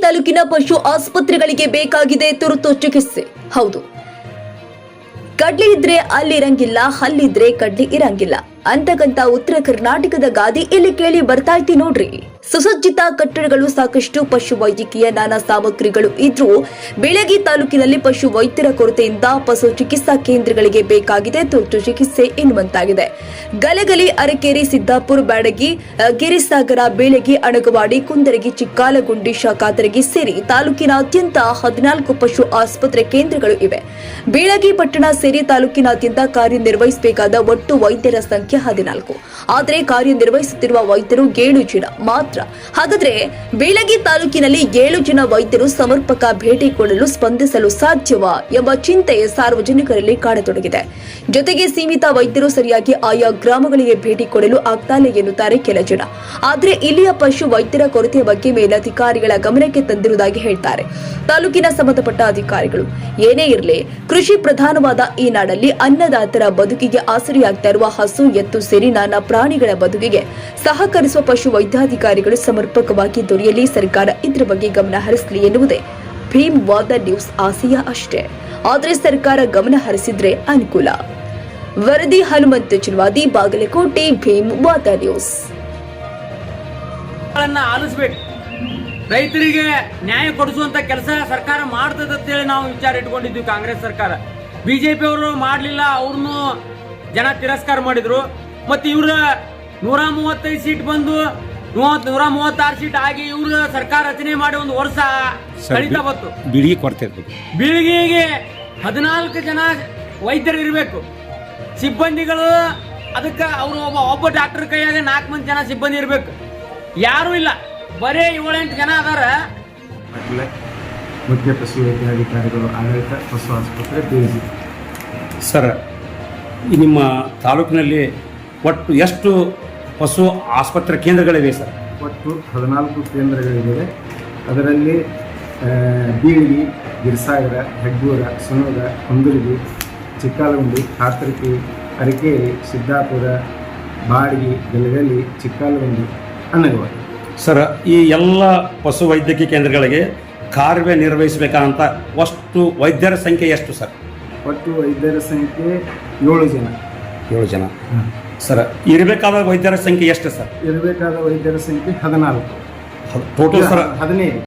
ತಾಲೂಕಿನ ಪಶು ಆಸ್ಪತ್ರೆಗಳಿಗೆ ಬೇಕಾಗಿದೆ ತುರ್ತು ಚಿಕಿತ್ಸೆ. ಹೌದು. ಕಡ್ಲಿ ಇದ್ರೆ ಅಲ್ಲಿರಂಗಿಲ್ಲ ಹಲ್ಲಿದ್ರೆ ಕಡ್ಲಿ ಇರಂಗಿಲ್ಲ. ಅಂತಕ್ಕಂತ ಉತ್ತರ ಕರ್ನಾಟಕದ ಗಾದಿ ಇಲ್ಲಿ ಕೇಳಿ ಬರ್ತಾ ಐತಿ ನೋಡ್ರಿ. ಸುಸಜ್ಜಿತ ಕಟ್ಟಡಗಳು ಸಾಕಷ್ಟು ಪಶು ವೈದ್ಯಕೀಯ ನಾನಾ ಸಾಮಗ್ರಿಗಳು ಇದ್ರು ಬೆಳಗಿ ತಾಲೂಕಿನಲ್ಲಿ ಪಶು ವೈದ್ಯರ ಕೊರತೆಯಿಂದ ಪಶು ಚಿಕಿತ್ಸಾ ಕೇಂದ್ರಗಳಿಗೆ ಬೇಕಾಗಿದೆ ತುರ್ತು ಚಿಕಿತ್ಸೆ ಎನ್ನುವಂತಾಗಿದೆ. ಗಲಗಲಿ, ಅರಕೇರಿ, ಸಿದ್ದಾಪುರ, ಬ್ಯಾಡಗಿ ಗಿರಿಸಾಗರ, ಬೇಳಗಿ, ಅಣಗವಾಡಿ, ಕುಂದರಗಿ, ಚಿಕ್ಕಾಲಗುಂಡಿ ಶಾಖಾತರಗಿ ಸೇರಿ ತಾಲೂಕಿನಾದ್ಯಂತ ಹದಿನಾಲ್ಕು ಪಶು ಆಸ್ಪತ್ರೆ ಕೇಂದ್ರಗಳು ಇವೆ. ಬೇಳಗಿ, ಪಟ್ಟಣ ಸೇರಿ ತಾಲೂಕಿನಾದ್ಯಂತ ಕಾರ್ಯನಿರ್ವಹಿಸಬೇಕಾದ ಒಟ್ಟು ವೈದ್ಯರ ಸಂಖ್ಯೆ ಹದಿನಾಲ್ಕು. ಆದರೆ ಕಾರ್ಯನಿರ್ವಹಿಸುತ್ತಿರುವ ವೈದ್ಯರು ಏಳು ಜನ ಮಾತ್ರ. ಹಾಗಾದ್ರೆ ಬೀಳಗಿ ತಾಲೂಕಿನಲ್ಲಿ ಏಳು ಜನ ವೈದ್ಯರು ಸಮರ್ಪಕ ಭೇಟಿ ಕೊಡಲು ಸ್ಪಂದಿಸಲು ಸಾಧ್ಯವಾ ಎಂಬ ಚಿಂತೆ ಸಾರ್ವಜನಿಕರಲ್ಲಿ ಕಾಣತೊಡಗಿದೆ ಜೊತೆಗೆ ಸೀಮಿತ ವೈದ್ಯರು ಸರಿಯಾಗಿ ಆಯಾ ಗ್ರಾಮಗಳಿಗೆ ಭೇಟಿ ಕೊಡಲು ಆಗ್ತಾನೆ ಎನ್ನುತ್ತಾರೆ ಕೆಲ ಜನ. ಆದರೆ ಇಲ್ಲಿಯ ಪಶು ವೈದ್ಯರ ಕೊರತೆಯ ಬಗ್ಗೆ ಮೇಲಧಿಕಾರಿಗಳ ಗಮನಕ್ಕೆ ತಂದಿರುವುದಾಗಿ ಹೇಳ್ತಾರೆ. ತಾಲೂಕಿನ ಸಂಬಂಧಪಟ್ಟ ಅಧಿಕಾರಿಗಳು, ಏನೇ ಇರಲಿ, ಕೃಷಿ ಪ್ರಧಾನವಾದ ಈ ನಾಡಲ್ಲಿ ಅನ್ನದಾತರ ಬದುಕಿಗೆ ಆಸರಿಯಾಗ್ತಾ ಇರುವ ಹಸು ಎತ್ತು ಸೇರಿ ನಾನಾ ಪ್ರಾಣಿಗಳ ಬದುಕಿಗೆ ಸಹಕರಿಸುವ ಪಶು ವೈದ್ಯಾಧಿಕಾರಿಗಳು ಸಮರ್ಪಕವಾಗಿ ದೊರೆಯಲಿ, ಸರ್ಕಾರ ಇದರ ಬಗ್ಗೆ ಗಮನ ಹರಿಸಲಿ ಎನ್ನುವುದೇ ಭೀಮ್ ವಾದ ನ್ಯೂಸ್ ಆಸೆಯ ಅಷ್ಟೇ. ಆದರೆ ಸರ್ಕಾರ ಗಮನ ಹರಿಸಿದ್ರೆ ಅನುಕೂಲ. ವರದಿ ಹನುಮಂತ ಚಿಲ್ವಾದಿ ಬಾಗಲಕೋಟೆ, ಭೀಮ್ ವಾದ ನ್ಯೂಸ್. ರೈತರಿಗೆ ನ್ಯಾಯ ಕೊಡಿಸುವಂತ ಕೆಲಸ ಸರ್ಕಾರ ಮಾಡ್ತದೆ ಅಂತೇಳಿ ನಾವು ವಿಚಾರ ಇಟ್ಕೊಂಡಿದ್ವಿ ಕಾಂಗ್ರೆಸ್ ಸರ್ಕಾರ. ಬಿಜೆಪಿ ಅವರು ಮಾಡ್ಲಿಲ್ಲ, ಅವ್ರನ್ನು ಜನ ತಿರಸ್ಕಾರ ಮಾಡಿದ್ರು. ಮತ್ತೆ ಇವ್ರ ನೂರ ಮೂವತ್ತೈದು ಸೀಟ್ ಬಂದು ಮೂವತ್ ನೂರ ಮೂವತ್ತಾರು ಸೀಟ್ ಆಗಿ ಇವ್ರ ಸರ್ಕಾರ ರಚನೆ ಮಾಡಿ ಒಂದು ವರ್ಷ ಕಳೀತಾ ಬಂತು. ಬಿಳಿಗೆ ಕೊರತೆ ಬಿಳಿಗೆಗೆ ಬೀಳಿಗೆಗೆ ಹದಿನಾಲ್ಕು ಜನ ವೈದ್ಯರು ಇರಬೇಕು. ಸಿಬ್ಬಂದಿಗಳು ಅದಕ್ಕೆ ಅವರು ಒಬ್ಬ ಒಬ್ಬ ಡಾಕ್ಟರ್ ಕೈಯಾಗ ನಾಲ್ಕು ಮಂದಿ ಜನ ಸಿಬ್ಬಂದಿ ಇರಬೇಕು. ಯಾರೂ ಇಲ್ಲ. ಬರೇ ಏಳೆಂಟು ಜನ ಅದಾರ. ಮುಖ್ಯ ಪಶು ವೈದ್ಯಾಧಿಕಾರಿಗಳು ಆಡಳಿತ ಪಶು ಆಸ್ಪತ್ರೆ ಸರ್ ನಿಮ್ಮ ತಾಲೂಕಿನಲ್ಲಿ ಒಟ್ಟು ಎಷ್ಟು ಪಶು ಆಸ್ಪತ್ರೆ ಕೇಂದ್ರಗಳಿವೆ ಸರ್? ಒಟ್ಟು ಹದಿನಾಲ್ಕು ಕೇಂದ್ರಗಳಿವೆ. ಅದರಲ್ಲಿ ಬೀಳಿಗಿ ಗಿರಿಸಾಗರ ಹೆಗ್ಗೂರ ಸುನೂರ ಕುಂದರ್ಗಿ ಚಿಕ್ಕಾಲಗುಂಡಿ ಕಾತರ್ಕಿ ಅರಕೇರಿ ಸಿದ್ದಾಪುರ ಬಾಡಿಗೆ ಗಲಗಲಿ ಚಿಕ್ಕಾಲಗುಂಡಿ ಅನ್ನಗವಾಡಿ ಸರ್ ಈ ಎಲ್ಲ ಪಶು ವೈದ್ಯಕೀಯ ಕೇಂದ್ರಗಳಿಗೆ ಕಾರ್ಯನಿರ್ವಹಿಸಬೇಕಾದಂಥ ಅಷ್ಟು ವೈದ್ಯರ ಸಂಖ್ಯೆ ಎಷ್ಟು ಸರ್? ಒಟ್ಟು ವೈದ್ಯರ ಸಂಖ್ಯೆ ಏಳು ಜನ. ಏಳು ಜನ. ಸರ್ ಇರಬೇಕಾದ ವೈದ್ಯರ ಸಂಖ್ಯೆ ಎಷ್ಟು ಸರ್? ಇರಬೇಕಾದ ವೈದ್ಯರ ಸಂಖ್ಯೆ ಹದಿನಾಲ್ಕು ಟೋಟಲ್ ಸರ್ ಹದಿನೈದು.